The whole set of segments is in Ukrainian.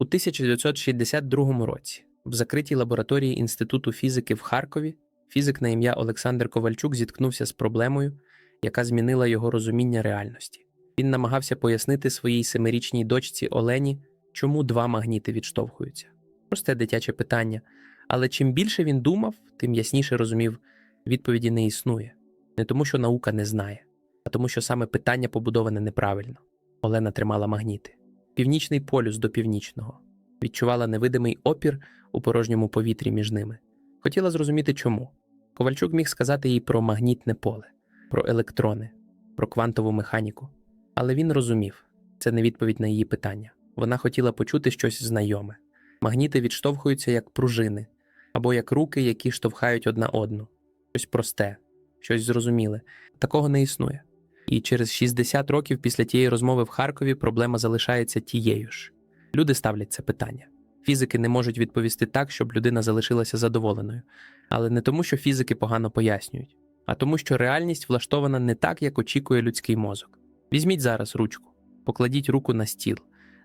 У 1962 році в закритій лабораторії Інституту фізики в Харкові фізик на ім'я Олександр Ковальчук зіткнувся з проблемою, яка змінила його розуміння реальності. Він намагався пояснити своїй семирічній дочці Олені, чому два магніти відштовхуються. Просте дитяче питання. Але чим більше він думав, тим ясніше розумів, відповіді не існує. Не тому, що наука не знає, а тому, що саме питання побудоване неправильно. Олена тримала магніти. Північний полюс до північного. Відчувала невидимий опір у порожньому повітрі між ними. Хотіла зрозуміти, чому. Ковальчук міг сказати їй про магнітне поле, про електрони, про квантову механіку. Але він розумів це не відповідь на її питання. Вона хотіла почути щось знайоме. Магніти відштовхуються як пружини або як руки, які штовхають одна одну. Щось просте, щось зрозуміле. Такого не існує. І через 60 років після тієї розмови в Харкові проблема залишається тією ж. Люди ставлять це питання. Фізики не можуть відповісти так, щоб людина залишилася задоволеною. Але не тому, що фізики погано пояснюють, а тому, що реальність влаштована не так, як очікує людський мозок. Візьміть зараз ручку, покладіть руку на стіл,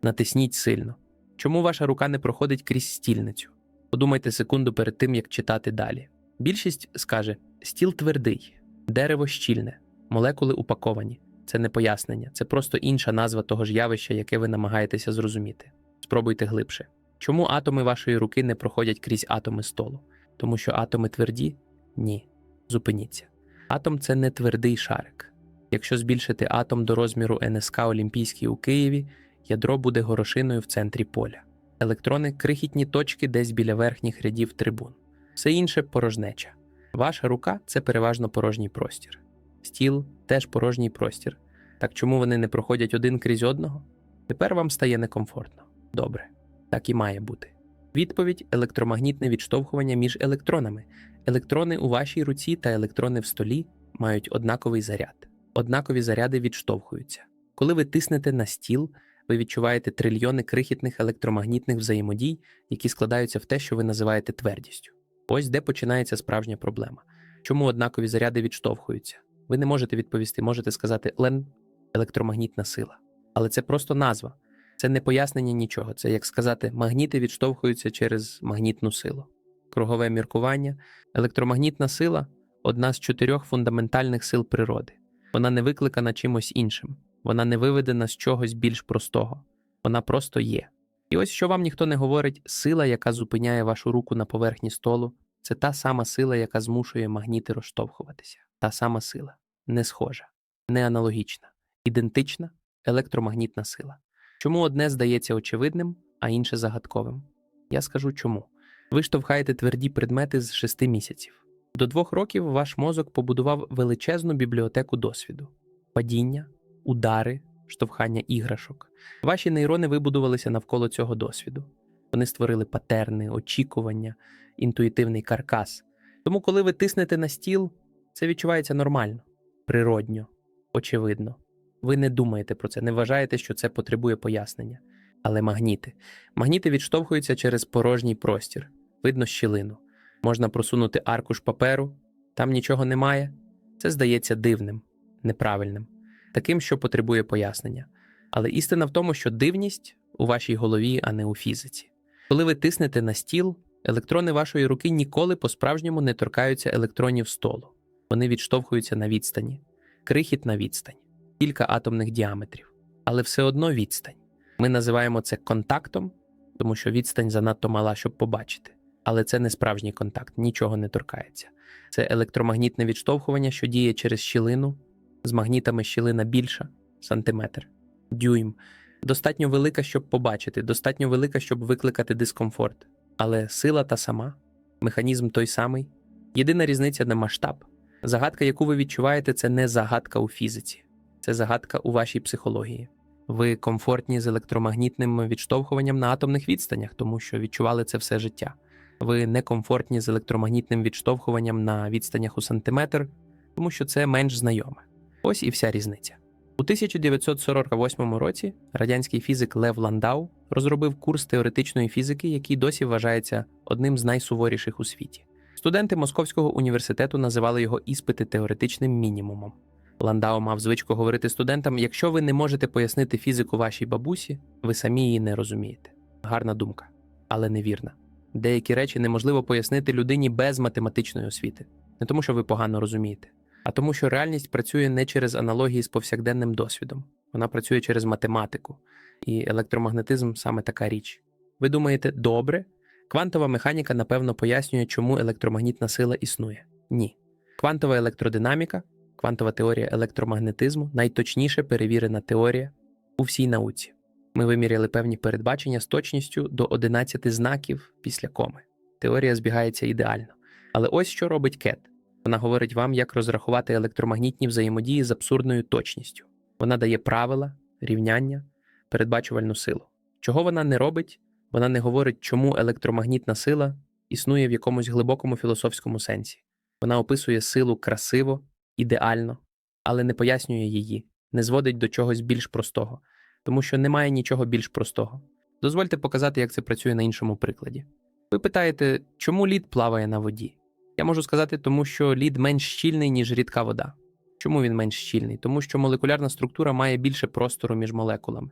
натисніть сильно. Чому ваша рука не проходить крізь стільницю? Подумайте секунду перед тим, як читати далі. Більшість скаже: стіл твердий, дерево щільне, молекули упаковані. Це не пояснення, це просто інша назва того ж явища, яке ви намагаєтеся зрозуміти. Спробуйте глибше. Чому атоми вашої руки не проходять крізь атоми столу? Тому що атоми тверді? Ні. Зупиніться. Атом це не твердий шарик. Якщо збільшити атом до розміру НСК Олімпійський у Києві, ядро буде горошиною в центрі поля. Електрони крихітні точки десь біля верхніх рядів трибун. Все інше порожнеча. Ваша рука це переважно порожній простір. Стіл теж порожній простір. Так чому вони не проходять один крізь одного? Тепер вам стає некомфортно. Добре, так і має бути. Відповідь електромагнітне відштовхування між електронами. Електрони у вашій руці та електрони в столі мають однаковий заряд. Однакові заряди відштовхуються. Коли ви тиснете на стіл, ви відчуваєте трильйони крихітних електромагнітних взаємодій, які складаються в те, що ви називаєте твердістю. Ось де починається справжня проблема. Чому однакові заряди відштовхуються? Ви не можете відповісти, можете сказати лен електромагнітна сила. Але це просто назва. Це не пояснення нічого. Це як сказати, магніти відштовхуються через магнітну силу. Кругове міркування. Електромагнітна сила одна з чотирьох фундаментальних сил природи. Вона не викликана чимось іншим, вона не виведена з чогось більш простого. Вона просто є. І ось що вам ніхто не говорить, сила, яка зупиняє вашу руку на поверхні столу, це та сама сила, яка змушує магніти розштовхуватися. Та сама сила, не схожа, не аналогічна, ідентична електромагнітна сила. Чому одне здається очевидним, а інше загадковим? Я скажу чому. Ви штовхаєте тверді предмети з шести місяців. До двох років ваш мозок побудував величезну бібліотеку досвіду: падіння, удари, штовхання іграшок. Ваші нейрони вибудувалися навколо цього досвіду. Вони створили патерни, очікування, інтуїтивний каркас. Тому, коли ви тиснете на стіл, це відчувається нормально, природньо, очевидно. Ви не думаєте про це, не вважаєте, що це потребує пояснення. Але магніти. Магніти відштовхуються через порожній простір, видно щілину. Можна просунути аркуш паперу, там нічого немає. Це здається дивним, неправильним, таким, що потребує пояснення. Але істина в тому, що дивність у вашій голові, а не у фізиці. Коли ви тиснете на стіл, електрони вашої руки ніколи по-справжньому не торкаються електронів столу. Вони відштовхуються на відстані, крихітна відстань, кілька атомних діаметрів, але все одно відстань. Ми називаємо це контактом, тому що відстань занадто мала, щоб побачити. Але це не справжній контакт, нічого не торкається. Це електромагнітне відштовхування, що діє через щілину. З магнітами щілина більша сантиметр, дюйм. Достатньо велика, щоб побачити, достатньо велика, щоб викликати дискомфорт. Але сила та сама, механізм той самий. Єдина різниця на масштаб. Загадка, яку ви відчуваєте, це не загадка у фізиці, це загадка у вашій психології. Ви комфортні з електромагнітним відштовхуванням на атомних відстанях, тому що відчували це все життя. Ви некомфортні з електромагнітним відштовхуванням на відстанях у сантиметр, тому що це менш знайоме. Ось і вся різниця. У 1948 році радянський фізик Лев Ландау розробив курс теоретичної фізики, який досі вважається одним з найсуворіших у світі. Студенти Московського університету називали його іспити теоретичним мінімумом. Ландау мав звичку говорити студентам: якщо ви не можете пояснити фізику вашій бабусі, ви самі її не розумієте. Гарна думка, але невірна. Деякі речі неможливо пояснити людині без математичної освіти, не тому, що ви погано розумієте, а тому, що реальність працює не через аналогії з повсякденним досвідом, вона працює через математику, і електромагнетизм саме така річ. Ви думаєте, добре? Квантова механіка напевно пояснює, чому електромагнітна сила існує. Ні. Квантова електродинаміка, квантова теорія електромагнетизму найточніше перевірена теорія у всій науці. Ми виміряли певні передбачення з точністю до 11 знаків після коми. Теорія збігається ідеально. Але ось що робить Кет. Вона говорить вам, як розрахувати електромагнітні взаємодії з абсурдною точністю. Вона дає правила, рівняння, передбачувальну силу. Чого вона не робить? Вона не говорить, чому електромагнітна сила існує в якомусь глибокому філософському сенсі. Вона описує силу красиво, ідеально, але не пояснює її, не зводить до чогось більш простого, тому що немає нічого більш простого. Дозвольте показати, як це працює на іншому прикладі. Ви питаєте, чому лід плаває на воді? Я можу сказати, тому що лід менш щільний, ніж рідка вода. Чому він менш щільний? Тому що молекулярна структура має більше простору між молекулами.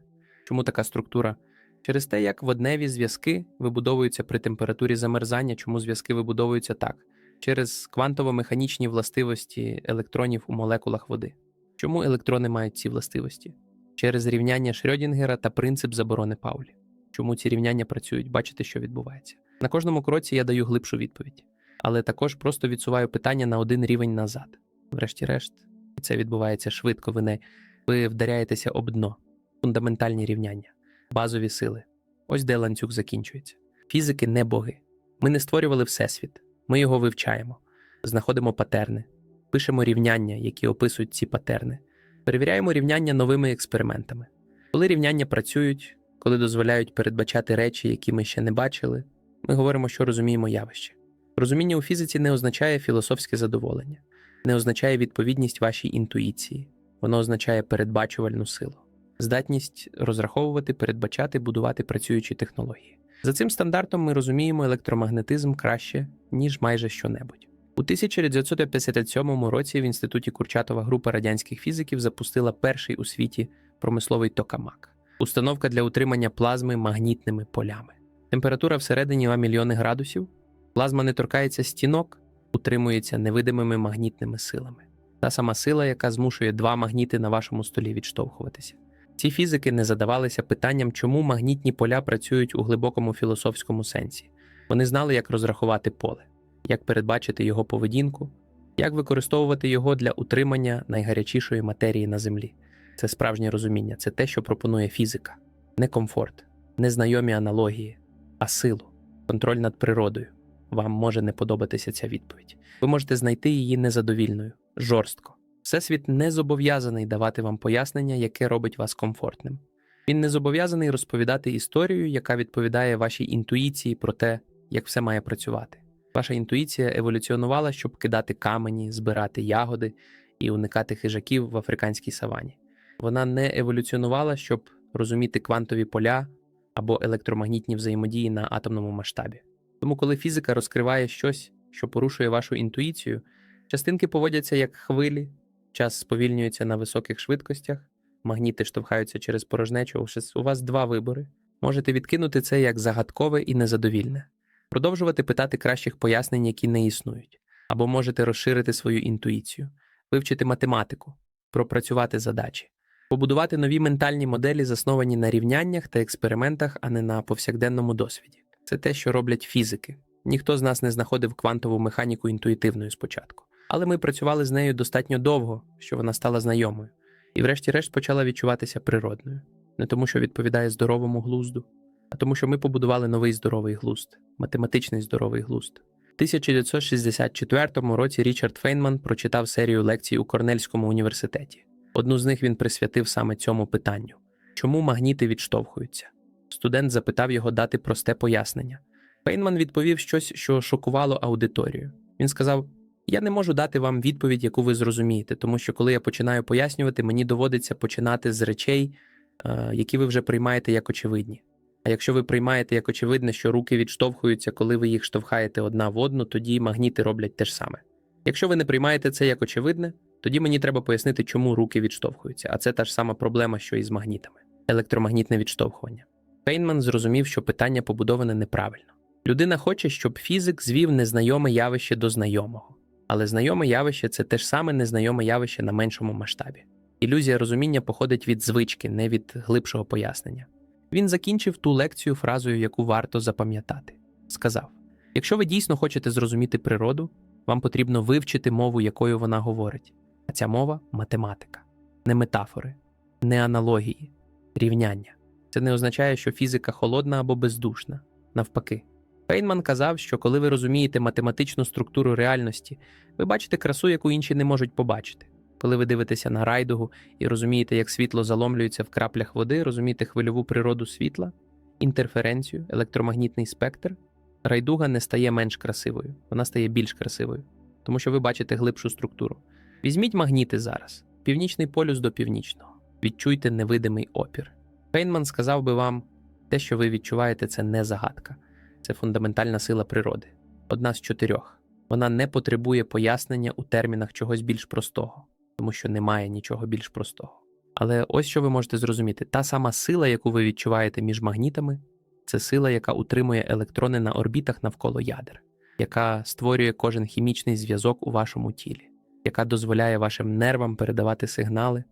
Чому така структура? Через те, як водневі зв'язки вибудовуються при температурі замерзання, чому зв'язки вибудовуються так, через квантово-механічні властивості електронів у молекулах води. Чому електрони мають ці властивості? Через рівняння Шрёдінгера та принцип заборони Паулі. Чому ці рівняння працюють? Бачите, що відбувається. На кожному кроці я даю глибшу відповідь, але також просто відсуваю питання на один рівень назад. Врешті-решт, це відбувається швидко. Ви не ви вдаряєтеся об дно, фундаментальні рівняння, базові сили. Ось де ланцюг закінчується. Фізики не боги. Ми не створювали всесвіт. Ми його вивчаємо, знаходимо патерни, пишемо рівняння, які описують ці патерни, перевіряємо рівняння новими експериментами. Коли рівняння працюють, коли дозволяють передбачати речі, які ми ще не бачили, ми говоримо, що розуміємо явище. Розуміння у фізиці не означає філософське задоволення, не означає відповідність вашій інтуїції, воно означає передбачувальну силу, здатність розраховувати, передбачати, будувати працюючі технології. За цим стандартом ми розуміємо електромагнетизм краще, ніж майже щонебудь. У 1957 році в інституті Курчатова група радянських фізиків запустила перший у світі промисловий токамак установка для утримання плазми магнітними полями. Температура всередині 2 мільйони градусів. Плазма не торкається стінок, утримується невидимими магнітними силами. Та сама сила, яка змушує два магніти на вашому столі відштовхуватися. Ці фізики не задавалися питанням, чому магнітні поля працюють у глибокому філософському сенсі. Вони знали, як розрахувати поле, як передбачити його поведінку, як використовувати його для утримання найгарячішої матерії на землі. Це справжнє розуміння, це те, що пропонує фізика, не комфорт, не знайомі аналогії, а силу, контроль над природою. Вам може не подобатися ця відповідь. Ви можете знайти її незадовільною, жорстко. Всесвіт не зобов'язаний давати вам пояснення, яке робить вас комфортним. Він не зобов'язаний розповідати історію, яка відповідає вашій інтуїції про те, як все має працювати. Ваша інтуїція еволюціонувала, щоб кидати камені, збирати ягоди і уникати хижаків в африканській савані. Вона не еволюціонувала, щоб розуміти квантові поля або електромагнітні взаємодії на атомному масштабі. Тому, коли фізика розкриває щось, що порушує вашу інтуїцію, частинки поводяться як хвилі, час сповільнюється на високих швидкостях, магніти штовхаються через порожнечу. У вас два вибори. Можете відкинути це як загадкове і незадовільне, продовжувати питати кращих пояснень, які не існують, або можете розширити свою інтуїцію, вивчити математику, пропрацювати задачі, побудувати нові ментальні моделі, засновані на рівняннях та експериментах, а не на повсякденному досвіді. Це те, що роблять фізики. Ніхто з нас не знаходив квантову механіку інтуїтивною спочатку, але ми працювали з нею достатньо довго, що вона стала знайомою, і, врешті-решт, почала відчуватися природною, не тому, що відповідає здоровому глузду, а тому, що ми побудували новий здоровий глузд, математичний здоровий глузд. У 1964 році Річард Фейнман прочитав серію лекцій у Корнельському університеті. Одну з них він присвятив саме цьому питанню: чому магніти відштовхуються? Студент запитав його дати просте пояснення. Фейнман відповів щось, що шокувало аудиторію. Він сказав: Я не можу дати вам відповідь, яку ви зрозумієте, тому що коли я починаю пояснювати, мені доводиться починати з речей, е, які ви вже приймаєте як очевидні. А якщо ви приймаєте як очевидне, що руки відштовхуються, коли ви їх штовхаєте одна в одну, тоді магніти роблять те ж саме. Якщо ви не приймаєте це як очевидне, тоді мені треба пояснити, чому руки відштовхуються. А це та ж сама проблема, що і з магнітами електромагнітне відштовхування. Фейнман зрозумів, що питання побудоване неправильно. Людина хоче, щоб фізик звів незнайоме явище до знайомого. Але знайоме явище це те ж саме незнайоме явище на меншому масштабі. Ілюзія розуміння походить від звички, не від глибшого пояснення. Він закінчив ту лекцію фразою, яку варто запам'ятати. Сказав: якщо ви дійсно хочете зрозуміти природу, вам потрібно вивчити мову, якою вона говорить. А ця мова математика, не метафори, не аналогії, рівняння. Це не означає, що фізика холодна або бездушна. Навпаки. Фейнман казав, що коли ви розумієте математичну структуру реальності, ви бачите красу, яку інші не можуть побачити. Коли ви дивитеся на райдугу і розумієте, як світло заломлюється в краплях води, розумієте хвильову природу світла, інтерференцію, електромагнітний спектр, райдуга не стає менш красивою, вона стає більш красивою, тому що ви бачите глибшу структуру. Візьміть магніти зараз, північний полюс до північного. Відчуйте невидимий опір. Фейнман сказав би вам, те, що ви відчуваєте, це не загадка, це фундаментальна сила природи. Одна з чотирьох. Вона не потребує пояснення у термінах чогось більш простого, тому що немає нічого більш простого. Але ось що ви можете зрозуміти: та сама сила, яку ви відчуваєте між магнітами, це сила, яка утримує електрони на орбітах навколо ядер, яка створює кожен хімічний зв'язок у вашому тілі, яка дозволяє вашим нервам передавати сигнали,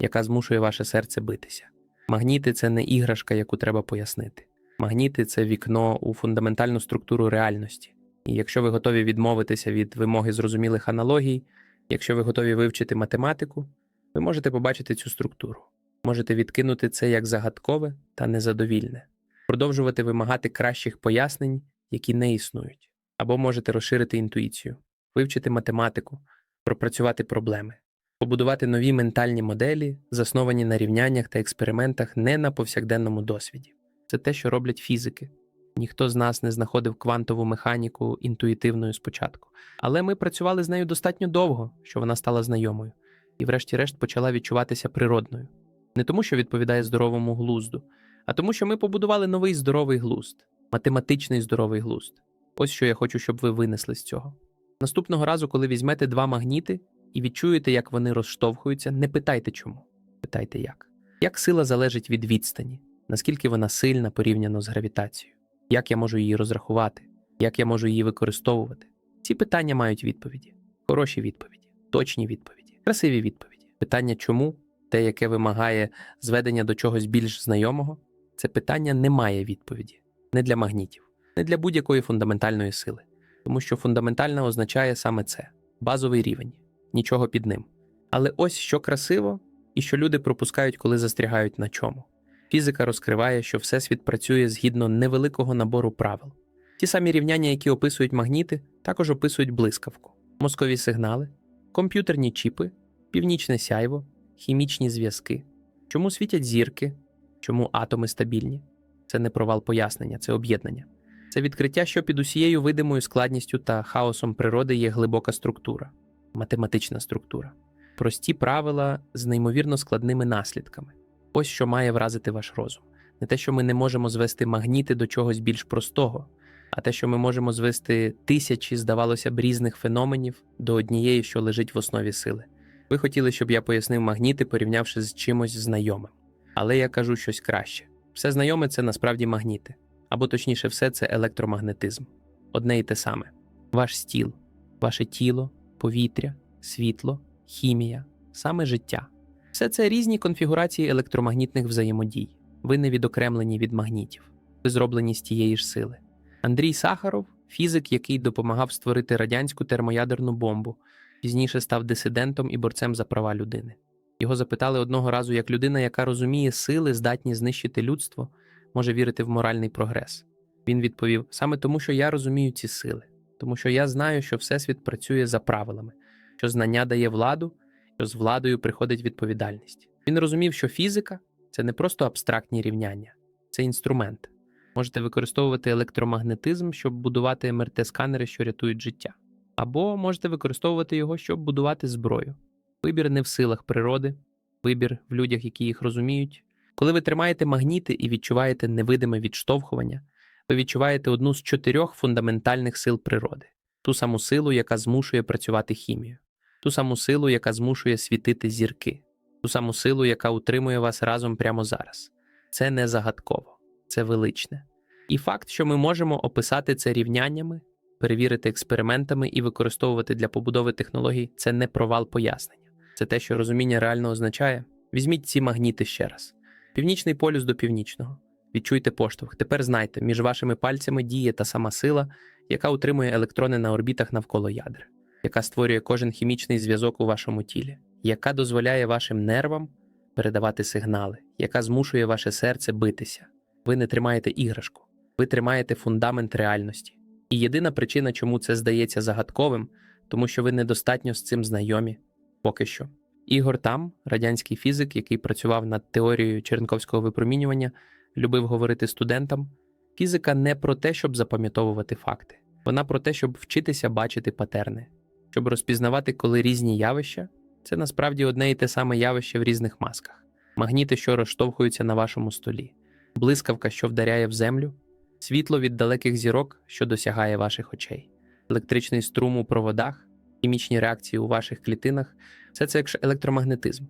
яка змушує ваше серце битися. Магніти це не іграшка, яку треба пояснити. Магніти це вікно у фундаментальну структуру реальності. І якщо ви готові відмовитися від вимоги зрозумілих аналогій, якщо ви готові вивчити математику, ви можете побачити цю структуру. Можете відкинути це як загадкове та незадовільне, продовжувати вимагати кращих пояснень, які не існують, або можете розширити інтуїцію, вивчити математику, пропрацювати проблеми, побудувати нові ментальні моделі, засновані на рівняннях та експериментах не на повсякденному досвіді. Це те, що роблять фізики. Ніхто з нас не знаходив квантову механіку інтуїтивною спочатку, але ми працювали з нею достатньо довго, що вона стала знайомою, і, врешті-решт, почала відчуватися природною. Не тому, що відповідає здоровому глузду, а тому, що ми побудували новий здоровий глузд, математичний здоровий глузд. Ось що я хочу, щоб ви винесли з цього. Наступного разу, коли візьмете два магніти і відчуєте, як вони розштовхуються, не питайте чому. Питайте як. Як сила залежить від відстані, наскільки вона сильна порівняно з гравітацією, як я можу її розрахувати, як я можу її використовувати. Ці питання мають відповіді, хороші відповіді, точні відповіді, красиві відповіді. Питання чому, те, яке вимагає зведення до чогось більш знайомого, це питання не має відповіді не для магнітів, не для будь-якої фундаментальної сили, тому що фундаментальна означає саме це базовий рівень, нічого під ним. Але ось що красиво і що люди пропускають, коли застрягають на чому. Фізика розкриває, що Всесвіт працює згідно невеликого набору правил. Ті самі рівняння, які описують магніти, також описують блискавку, мозкові сигнали, комп'ютерні чіпи, північне сяйво, хімічні зв'язки. Чому світять зірки, чому атоми стабільні? Це не провал пояснення, це об'єднання. Це відкриття, що під усією видимою складністю та хаосом природи є глибока структура, математична структура, прості правила з неймовірно складними наслідками. Ось що має вразити ваш розум. Не те, що ми не можемо звести магніти до чогось більш простого, а те, що ми можемо звести тисячі, здавалося б, різних феноменів до однієї, що лежить в основі сили. Ви хотіли, щоб я пояснив магніти, порівнявши з чимось знайомим. Але я кажу щось краще. Все знайоме це насправді магніти, або точніше, все це електромагнетизм. Одне і те саме: ваш стіл, ваше тіло, повітря, світло, хімія, саме життя. Все це різні конфігурації електромагнітних взаємодій. Ви не відокремлені від магнітів, ви зроблені з тієї ж сили. Андрій Сахаров, фізик, який допомагав створити радянську термоядерну бомбу, пізніше став дисидентом і борцем за права людини. Його запитали одного разу, як людина, яка розуміє сили, здатні знищити людство, може вірити в моральний прогрес. Він відповів: саме тому, що я розумію ці сили, тому що я знаю, що Всесвіт працює за правилами, що знання дає владу, що з владою приходить відповідальність. Він розумів, що фізика це не просто абстрактні рівняння, це інструмент. Можете використовувати електромагнетизм, щоб будувати МРТ-сканери, що рятують життя, або можете використовувати його, щоб будувати зброю. Вибір не в силах природи, вибір в людях, які їх розуміють. Коли ви тримаєте магніти і відчуваєте невидиме відштовхування, ви відчуваєте одну з чотирьох фундаментальних сил природи: ту саму силу, яка змушує працювати хімію, ту саму силу, яка змушує світити зірки, ту саму силу, яка утримує вас разом прямо зараз. Це не загадково, це величне. І факт, що ми можемо описати це рівняннями, перевірити експериментами і використовувати для побудови технологій, це не провал пояснення. Це те, що розуміння реально означає. Візьміть ці магніти ще раз: північний полюс до північного. Відчуйте поштовх. Тепер знайте, між вашими пальцями діє та сама сила, яка утримує електрони на орбітах навколо ядер, яка створює кожен хімічний зв'язок у вашому тілі, яка дозволяє вашим нервам передавати сигнали, яка змушує ваше серце битися. Ви не тримаєте іграшку, ви тримаєте фундамент реальності. І єдина причина, чому це здається загадковим, тому що ви недостатньо з цим знайомі поки що. Ігор Там, радянський фізик, який працював над теорією черенковського випромінювання, любив говорити студентам: фізика не про те, щоб запам'ятовувати факти, вона про те, щоб вчитися бачити патерни, щоб розпізнавати, коли різні явища це насправді одне і те саме явище в різних масках, магніти, що розштовхуються на вашому столі, блискавка, що вдаряє в землю, світло від далеких зірок, що досягає ваших очей, електричний струм у проводах, хімічні реакції у ваших клітинах все це як електромагнетизм,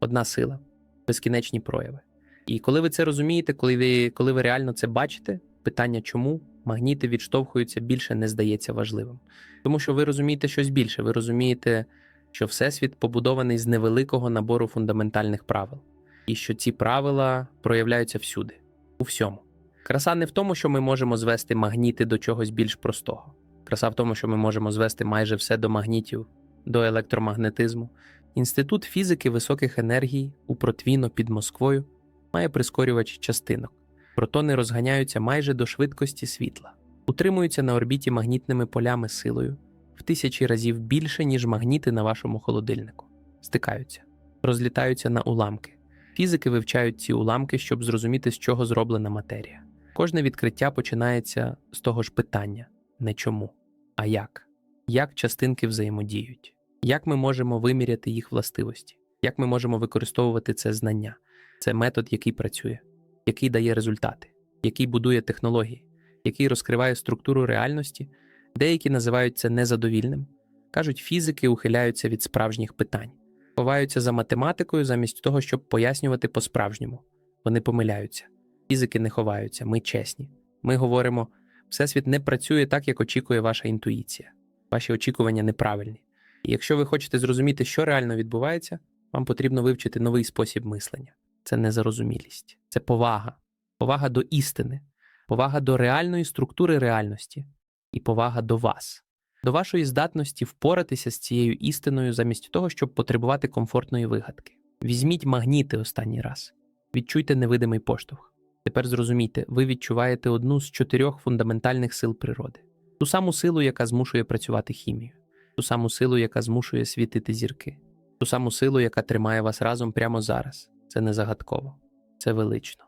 одна сила, безкінечні прояви. І коли ви це розумієте, коли ви, коли ви реально це бачите, питання чому магніти відштовхуються більше не здається важливим. Тому що ви розумієте щось більше, ви розумієте, що Всесвіт побудований з невеликого набору фундаментальних правил, і що ці правила проявляються всюди, у всьому. Краса не в тому, що ми можемо звести магніти до чогось більш простого. Краса в тому, що ми можемо звести майже все до магнітів, до електромагнетизму. Інститут фізики високих енергій у Протвіно під Москвою має прискорювач частинок. Протони розганяються майже до швидкості світла, утримуються на орбіті магнітними полями силою в тисячі разів більше, ніж магніти на вашому холодильнику. Стикаються, розлітаються на уламки. Фізики вивчають ці уламки, щоб зрозуміти, з чого зроблена матерія. Кожне відкриття починається з того ж питання: не чому, а як. Як частинки взаємодіють, як ми можемо виміряти їх властивості, як ми можемо використовувати це знання. Це метод, який працює, який дає результати, який будує технології, який розкриває структуру реальності. Деякі називають це незадовільним. Кажуть, фізики ухиляються від справжніх питань, ховаються за математикою замість того, щоб пояснювати по-справжньому. Вони помиляються. Фізики не ховаються, ми чесні. Ми говоримо, всесвіт не працює так, як очікує ваша інтуїція. Ваші очікування неправильні. І якщо ви хочете зрозуміти, що реально відбувається, вам потрібно вивчити новий спосіб мислення. Це незарозумілість, це повага, повага до істини, повага до реальної структури реальності і повага до вас, до вашої здатності впоратися з цією істиною замість того, щоб потребувати комфортної вигадки. Візьміть магніти останній раз, відчуйте невидимий поштовх. Тепер зрозумійте, ви відчуваєте одну з чотирьох фундаментальних сил природи, ту саму силу, яка змушує працювати хімію, ту саму силу, яка змушує світити зірки, ту саму силу, яка тримає вас разом прямо зараз. Це не загадково, це велично.